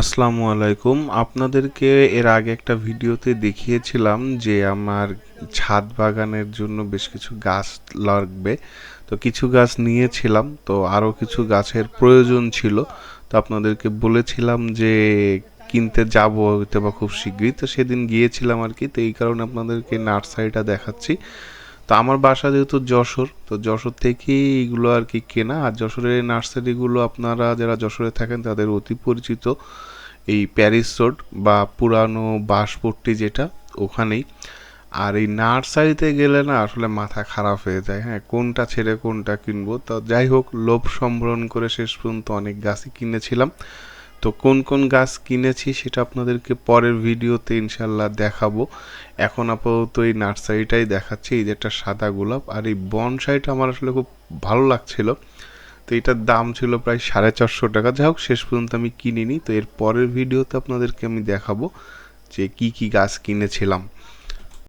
আসসালামু আলাইকুম। আপনাদেরকে এর আগে একটা ভিডিওতে দেখিয়েছিলাম যে আমার ছাদ বাগানের জন্য বেশ কিছু গাছ লাগবে। তো কিছু গাছ নিয়েছিলাম, তো আরও কিছু গাছের প্রয়োজন ছিল। তো আপনাদেরকে বলেছিলাম যে কিনতে যাব হয়তো বা খুব শীঘ্রই। তো সেদিন গিয়েছিলাম আর কি, তো এই কারণে আপনাদেরকে নার্সারিটা দেখাচ্ছি। তো আমার বাসা যেহেতু যশোর, তো যশোর থেকেই এইগুলো আর কি কেনা। আর যশোরের নার্সারিগুলো আপনারা যারা যশোরে থাকেন, তাদের অতি পরিচিত এই প্যারিস রোড বা পুরানো বাঁশপট্টি যেটা ওখানেই। আর এই নার্সারিতে গেলে না আসলে মাথা খারাপ হয়ে যায় হ্যাঁ কোনটা ছেড়ে কোনটা কিনবো। তো যাই হোক, লোভ সম্বরণ করে শেষ পর্যন্ত অনেক গাছই কিনেছিলাম। তো কোন কোন গাছ কিনেছি সেটা আপনাদেরকে পরের ভিডিওতে ইনশাল্লাহ দেখাবো। এখন আপাতত এই নার্সারিটাই দেখাচ্ছি, এই যে একটা সাদা গোলাপ। আর এই বনসাইটা আমার আসলে খুব ভালো লাগছিল। তো এটার দাম ছিল প্রায় সাড়ে চারশো টাকা। যাই হোক, শেষ পর্যন্ত আমি কিনিনি। তো এর পরের ভিডিওতে আপনাদেরকে আমি দেখাবো যে কি কি গাছ কিনেছিলাম।